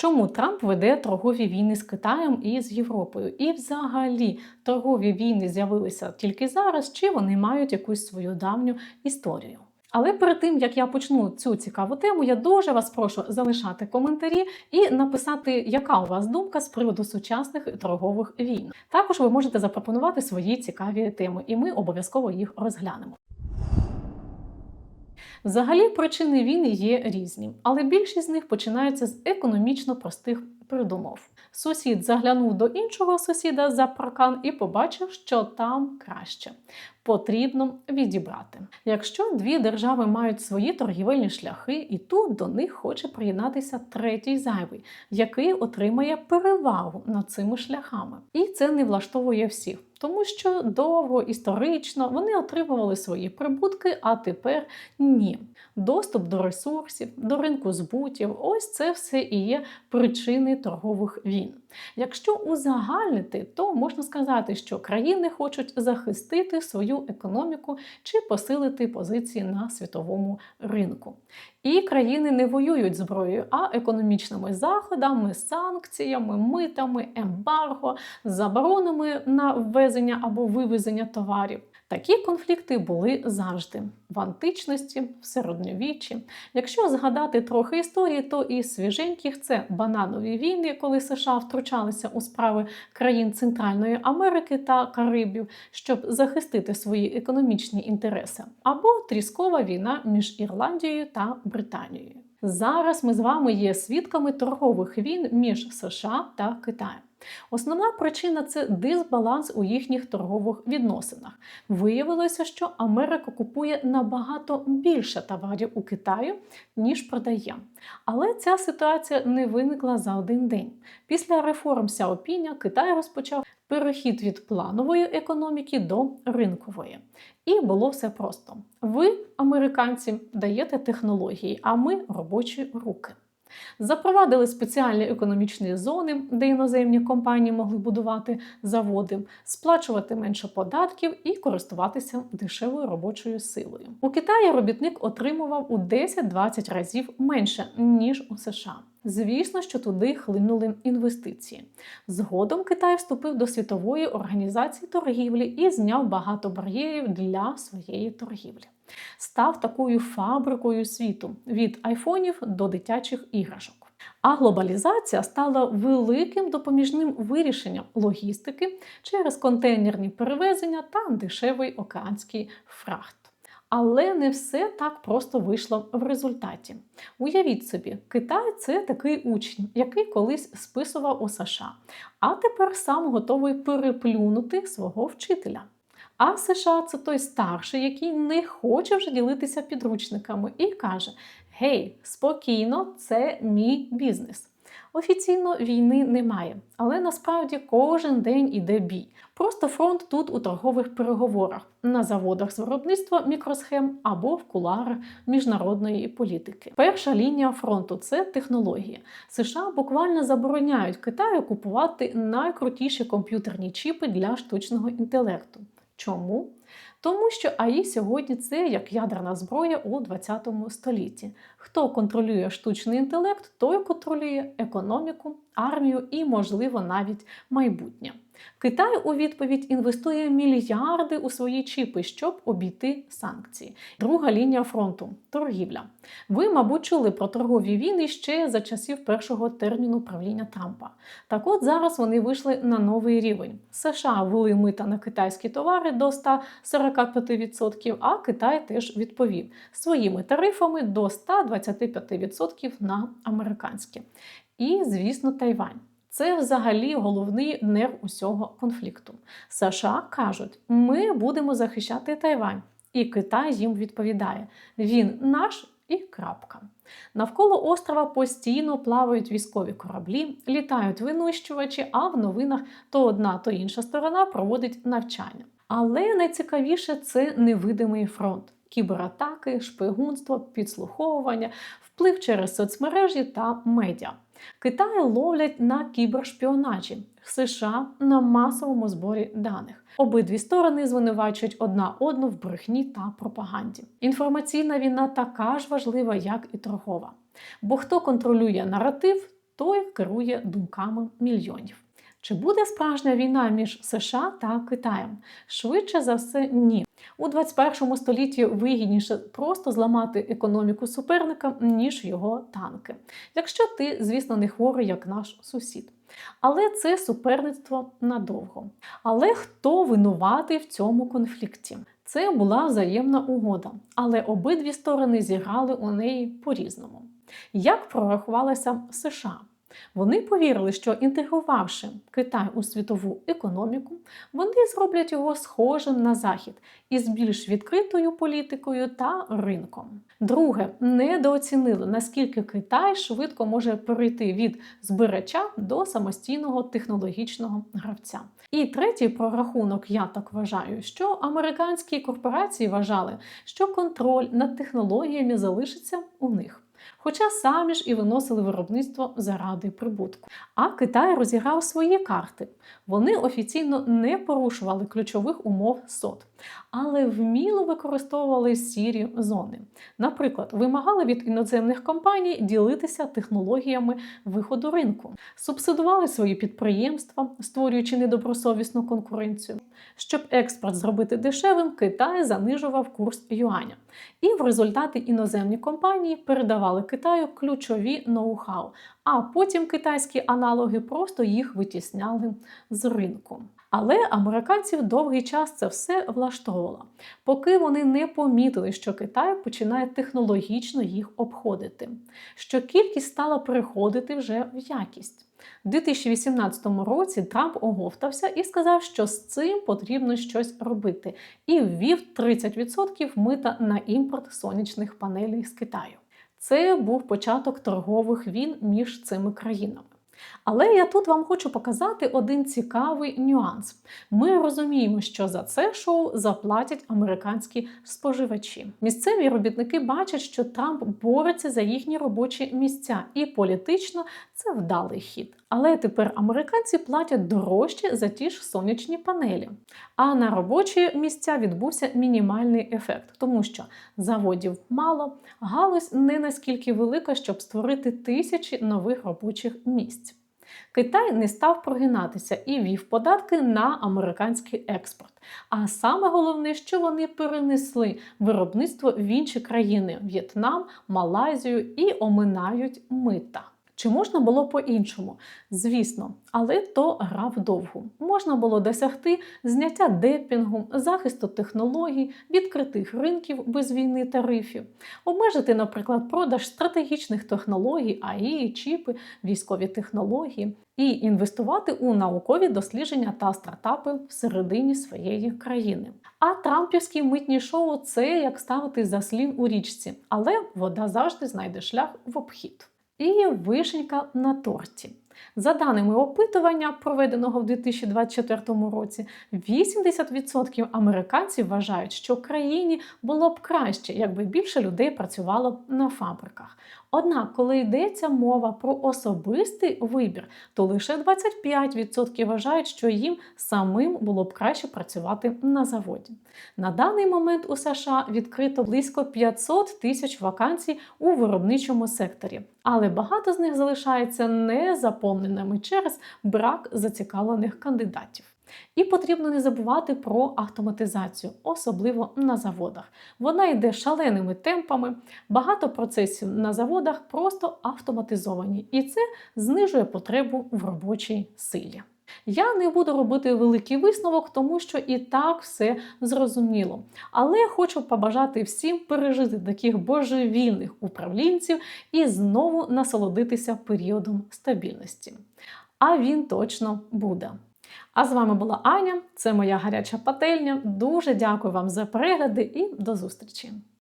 Чому Трамп веде торгові війни з Китаєм і з Європою? І взагалі торгові війни з'явилися тільки зараз, чи вони мають якусь свою давню історію? Але перед тим як я почну цю цікаву тему, я дуже вас прошу залишати коментарі і написати, яка у вас думка з приводу сучасних торгових війн. Також ви можете запропонувати свої цікаві теми, і ми обов'язково їх розглянемо. Взагалі причини війни є різні, але більшість з них починаються з економічно простих придумов. Сусід заглянув до іншого сусіда за паркан і побачив, що там краще. Потрібно відібрати. Якщо дві держави мають свої торгівельні шляхи, і тут до них хоче приєднатися третій зайвий, який отримає перевагу над цими шляхами. І це не влаштовує всіх. Тому що довго історично вони отримували свої прибутки, а тепер ні. Доступ до ресурсів, до ринку збутів ось це все і є причини торгових війн. Якщо узагальнити, то можна сказати, що країни хочуть захистити свою економіку чи посилити позиції на світовому ринку. І країни не воюють зброєю, а економічними заходами, санкціями, митами, ембарго, заборонами на ввезення або вивезення товарів. Такі конфлікти були завжди в античності, в середньовіччі. Якщо згадати трохи історії, то і свіженьких це бананові війни, коли США втручалися у справи країн Центральної Америки та Карибів, щоб захистити свої економічні інтереси, або тріскова війна між Ірландією та Британією. Зараз ми з вами є свідками торгових війн між США та Китаєм. Основна причина це дисбаланс у їхніх торгових відносинах. Виявилося, що Америка купує набагато більше товарів у Китаю, ніж продає. Але ця ситуація не виникла за один день. Після реформ Сяопіня Китай розпочав перехід від планової економіки до ринкової. І було все просто: ви, американці, даєте технології, а ми робочі руки. Запровадили спеціальні економічні зони, де іноземні компанії могли будувати заводи, сплачувати менше податків і користуватися дешевою робочою силою. У Китаї робітник отримував у 10-20 разів менше ніж у США. Звісно, що туди хлинули інвестиції. Згодом Китай вступив до світової організації торгівлі і зняв багато бар'єрів для своєї торгівлі. Став такою фабрикою світу від айфонів до дитячих іграшок. А глобалізація стала великим допоміжним вирішенням логістики через контейнерні перевезення та дешевий океанський фрахт. Але не все так просто вийшло в результаті. Уявіть собі, Китай це такий учень, який колись списував у США, а тепер сам готовий переплюнути свого вчителя. А США це той старший, який не хоче вже ділитися підручниками і каже: Гей, спокійно, це мій бізнес. Офіційно війни немає, але насправді кожен день іде бій. Просто фронт тут у торгових переговорах, на заводах з виробництва мікросхем або в куларах міжнародної політики. Перша лінія фронту це технології. США буквально забороняють Китаю купувати найкрутіші комп'ютерні чіпи для штучного інтелекту. Чому? Тому що АІ сьогодні це як ядерна зброя у 20 столітті. Хто контролює штучний інтелект, той контролює економіку, армію і, можливо, навіть майбутнє. Китай у відповідь інвестує мільярди у свої чіпи, щоб обійти санкції. Друга лінія фронту торгівля. Ви, мабуть, чули про торгові війни ще за часів першого терміну правління Трампа. Так от зараз вони вийшли на новий рівень. США ввели мита на китайські товари до 145%, а Китай теж відповів своїми тарифами до 125% на американські. І, звісно, Тайвань. Це взагалі головний нерв усього конфлікту. США кажуть, ми будемо захищати Тайвань, і Китай їм відповідає: він наш і крапка. Навколо острова постійно плавають військові кораблі, літають винищувачі, а в новинах то одна, то інша сторона проводить навчання. Але найцікавіше це невидимий фронт. Кібератаки, шпигунство, підслуховування, вплив через соцмережі та медіа. Китай ловлять на кібершпіонажі, США на масовому зборі даних. Обидві сторони звинувачують одна одну в брехні та пропаганді. Інформаційна війна така ж важлива, як і торгова. Бо хто контролює наратив, той керує думками мільйонів. Чи буде справжня війна між США та Китаєм? Швидше за все, ні. У 21 столітті вигідніше просто зламати економіку суперника, ніж його танки. Якщо ти, звісно, не хворий, як наш сусід. Але це суперництво надовго. Але хто винуватий в цьому конфлікті? Це була взаємна угода, але обидві сторони зіграли у неї по-різному. Як прорахувалася США? Вони повірили, що інтегрувавши Китай у світову економіку, вони зроблять його схожим на захід із більш відкритою політикою та ринком. Друге, недооцінили, наскільки Китай швидко може перейти від збирача до самостійного технологічного гравця. І третій прорахунок, я так вважаю, що американські корпорації вважали, що контроль над технологіями залишиться у них. Хоча самі ж і виносили виробництво заради прибутку. А Китай розіграв свої карти. Вони офіційно не порушували ключових умов СОТ, але вміло використовували сірі зони. Наприклад, вимагали від іноземних компаній ділитися технологіями виходу ринку, субсидували свої підприємства, створюючи недобросовісну конкуренцію. Щоб експорт зробити дешевим, Китай занижував курс юаня. І в результаті іноземні компанії передавали Китаю ключові ноу-хау, а потім китайські аналоги просто їх витісняли з ринку. Але американців довгий час це все влаштовувало, поки вони не помітили, що Китай починає технологічно їх обходити, що кількість стала переходити вже в якість. У 2018 році Трамп оговтався і сказав, що з цим потрібно щось робити, і ввів 30% мита на імпорт сонячних панелей з Китаю. Це був початок торгових війн між цими країнами. Але я тут вам хочу показати один цікавий нюанс. Ми розуміємо, що за це шоу заплатять американські споживачі. Місцеві робітники бачать, що Трамп бореться за їхні робочі місця, і політично це вдалий хід. Але тепер американці платять дорожче за ті ж сонячні панелі. А на робочі місця відбувся мінімальний ефект, тому що заводів мало, галузь не наскільки велика, щоб створити тисячі нових робочих місць. Китай не став прогинатися і вів податки на американський експорт. А саме головне, що вони перенесли виробництво в інші країни В'єтнам, Малайзію і оминають мита. Чи можна було по-іншому? Звісно, але то гра вдовгу. Можна було досягти зняття депінгу, захисту технологій, відкритих ринків без війни тарифів, обмежити, наприклад, продаж стратегічних технологій, АІ, чіпи, військові технології, і інвестувати у наукові дослідження та стартапи всередині своєї країни. А Трампівські митні шоу це як ставити заслін у річці, але вода завжди знайде шлях в обхід. І вишенька на торті. За даними опитування, проведеного в 2024 році, 80% американців вважають, що країні було б краще, якби більше людей працювало на фабриках. Однак, коли йдеться мова про особистий вибір, то лише 25% вважають, що їм самим було б краще працювати на заводі. На даний момент у США відкрито близько 500 тисяч вакансій у виробничому секторі, але багато з них залишається незаповненими через брак зацікавлених кандидатів. І потрібно не забувати про автоматизацію, особливо на заводах. Вона йде шаленими темпами, багато процесів на заводах просто автоматизовані, і це знижує потребу в робочій силі. Я не буду робити великий висновок, тому що і так все зрозуміло. Але хочу побажати всім пережити таких божевільних управлінців і знову насолодитися періодом стабільності. А він точно буде. А з вами була Аня, це моя гаряча пательня. Дуже дякую вам за перегляди і до зустрічі!